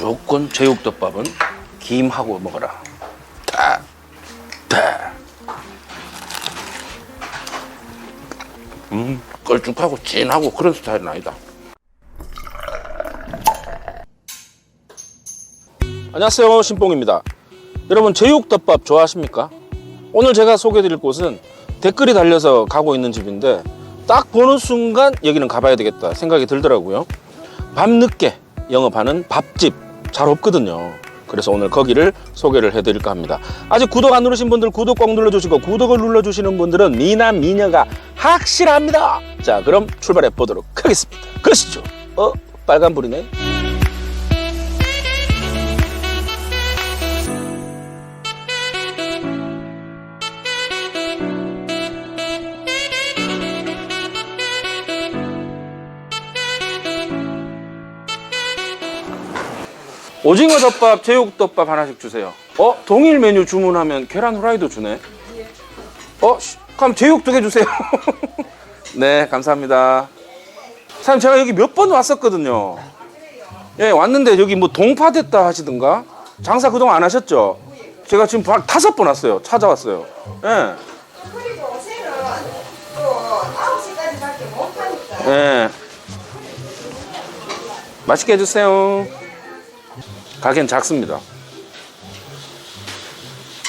무조건 제육덮밥은 김하고 먹어라. 딱, 딱. 음, 걸쭉하고 진하고 그런 스타일은 아니다. 안녕하세요, 신뽕입니다. 여러분 제육덮밥 좋아하십니까? 오늘 제가 소개해드릴 곳은 댓글이 달려서 가고 있는 집인데 딱 보는 순간 여기는 가봐야 되겠다 생각이 들더라고요. 밤늦게 영업하는 밥집 잘 없거든요. 그래서 오늘 거기를 소개를 해드릴까 합니다. 아직 구독 안 누르신 분들 구독 꼭 눌러주시고 구독을 눌러주시는 분들은 미남 미녀가 확실합니다. 자 그럼 출발해 보도록 하겠습니다. 가시죠. 어 빨간불이네. 오징어 덮밥, 제육 덮밥 하나씩 주세요. 어? 동일 메뉴 주문하면 계란 후라이도 주네. 어? 씨, 그럼 제육 두 개 주세요. 네, 감사합니다. 사장님, 제가 여기 몇 번 왔었거든요. 예, 왔는데 여기 뭐 동파됐다 하시던가? 장사 그동안 안 하셨죠? 제가 지금 바- 다섯 번 왔어요. 찾아왔어요. 예. 그리고 옷에는 또 9시까지밖에 못 하니까 예. 맛있게 해주세요. 가게는 작습니다.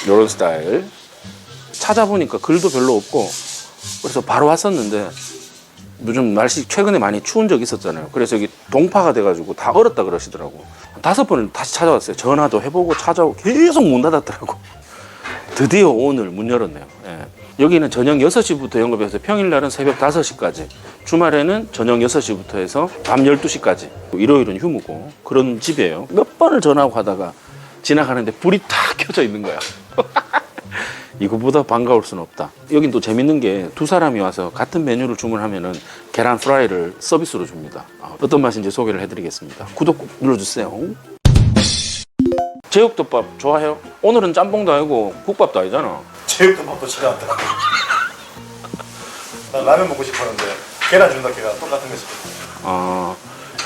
요런 스타일. 찾아보니까 글도 별로 없고, 그래서 바로 왔었는데, 요즘 날씨 최근에 많이 추운 적이 있었잖아요. 그래서 여기 동파가 돼가지고 다 얼었다 그러시더라고. 다섯 번을 다시 찾아왔어요. 전화도 해보고 찾아오고 계속 문 닫았더라고. 드디어 오늘 문 열었네요. 예. 여기는 저녁 6시부터 영업해서 평일날은 새벽 5시까지, 주말에는 저녁 6시부터 해서 밤 12시까지, 일요일은 휴무고 그런 집이에요. 몇 번을 전화하고 하다가 지나가는데 불이 탁 켜져 있는 거야. 이거보다 반가울 수는 없다. 여긴 또 재밌는 게 두 사람이 와서 같은 메뉴를 주문하면은 계란 프라이를 서비스로 줍니다. 아, 어떤 맛인지 소개를 해드리겠습니다. 구독 꼭 눌러주세요. 제육덮밥 좋아해요? 오늘은 짬뽕도 아니고 국밥도 아니잖아. 제육덮밥도 싫어한다. 나 라면 먹고 싶었는데 계란 준다 걔가 똑같은 거 시켰어. 아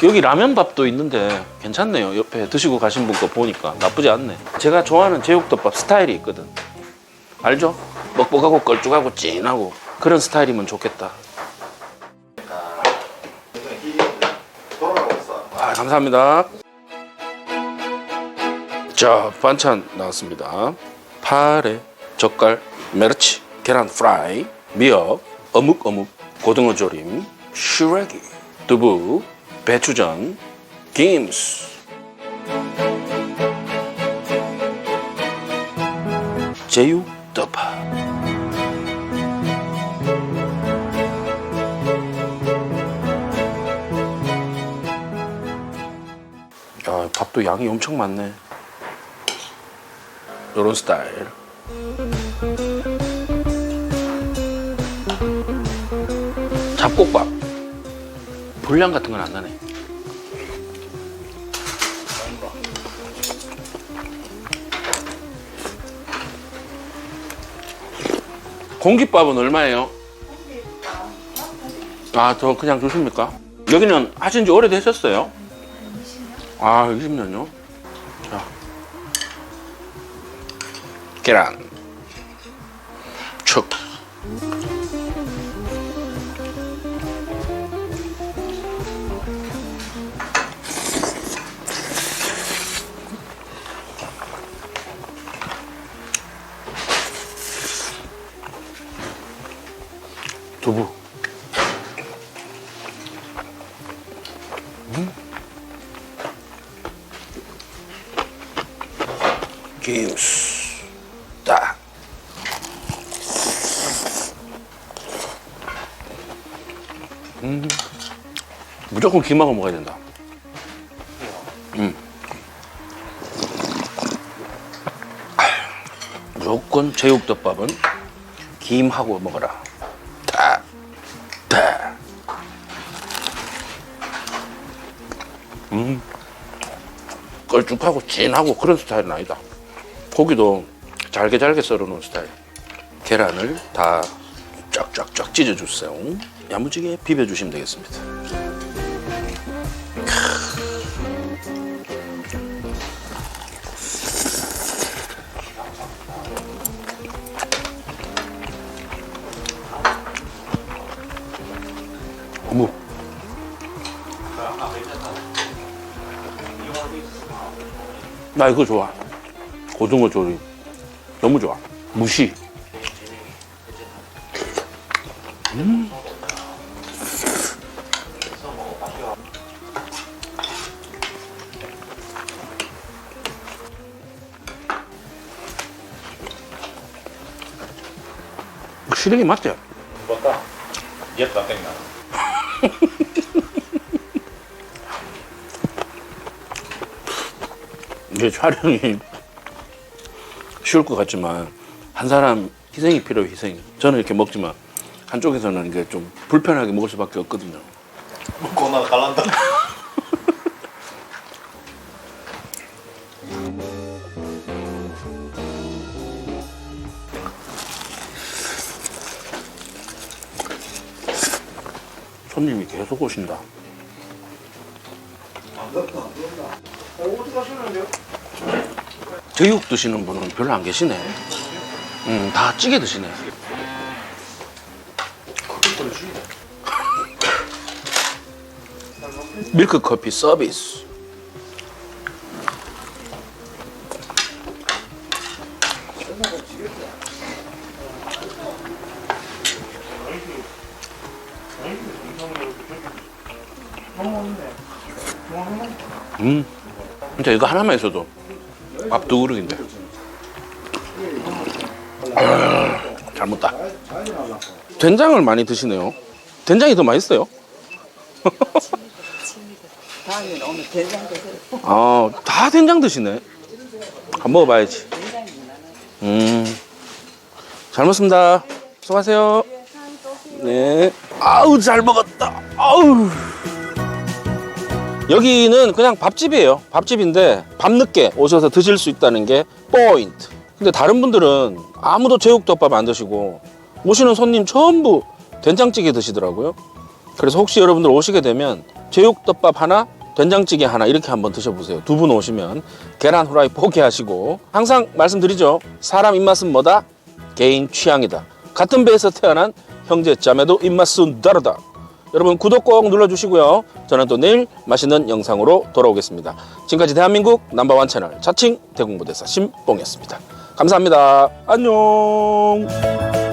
여기 라면밥도 있는데 괜찮네요. 옆에 드시고 가신 분 거 보니까 나쁘지 않네. 제가 좋아하는 제육덮밥 스타일이 있거든. 알죠? 먹먹하고 걸쭉하고 진하고 그런 스타일이면 좋겠다. 아 감사합니다. 자 반찬 나왔습니다. 파래, 젓갈, 메르치, 계란 프라이, 미역, 어묵 어묵, 고등어 조림, 슈래기, 두부, 배추전, 김스. 제육덮밥. 야, 밥도 양이 엄청 많네. 요런 스타일. 잡곡밥. 불량 같은 건 안 나네. 공깃밥은 얼마예요? 아, 저 그냥 주십니까? 여기는 하신 지 오래되셨어요? 아, 20년요? 자. 계란. 축. 두부. 딱 음. 무조건 김하고 먹어야 된다 음. 무조건 제육덮밥은 김하고 먹어라 딱, 딱. 음. 걸쭉하고 진하고 그런 스타일은 아니다 고기도 잘게 잘게 썰어 놓은 스타일. 계란을 다 쫙쫙쫙 찢어주세요. 야무지게 비벼주시면 되겠습니다. 나 이거 좋아. 고등어 조림. 너무 좋아. 무시. 시래기 맞지? 맞다. 옛다 땡나. 이게 촬영이 쉬울 것 같지만 한 사람 희생이 필요해 희생이. 저는 이렇게 먹지만 한쪽에서는 이게 좀 불편하게 먹을 수밖에 없거든요. 먹고 나 갈란다. 손님이 계속 오신다 제육 드시는 분은 별로 안 계시네. 음, 다 찌개 드시네. 밀크 커피 서비스. 음, 진짜 이거 하나만 있어도 밥두 그릇인데. 아, 잘 먹다. 된장을 많이 드시네요. 된장이 더 맛있어요. 아, 다 된장 드시네. 한번 먹어봐야지. 음, 잘 먹습니다. 수고하세요. 네. 아우, 잘 먹었다. 아우. 여기는 그냥 밥집이에요. 밥집인데 밤늦게 오셔서 드실 수 있다는 게 포인트. 근데 다른 분들은 아무도 제육덮밥 안 드시고 오시는 손님 전부 된장찌개 드시더라고요. 그래서 혹시 여러분들 오시게 되면 제육덮밥 하나, 된장찌개 하나 이렇게 한번 드셔보세요. 두 분 오시면 계란 후라이 포기하시고 항상 말씀드리죠. 사람 입맛은 뭐다? 개인 취향이다. 같은 배에서 태어난 형제 자매도 입맛은 다르다. 여러분 구독 꼭 눌러주시고요. 저는 또 내일 맛있는 영상으로 돌아오겠습니다. 지금까지 대한민국 넘버원 채널 자칭 대공부대사 심뽕이었습니다. 감사합니다. 안녕.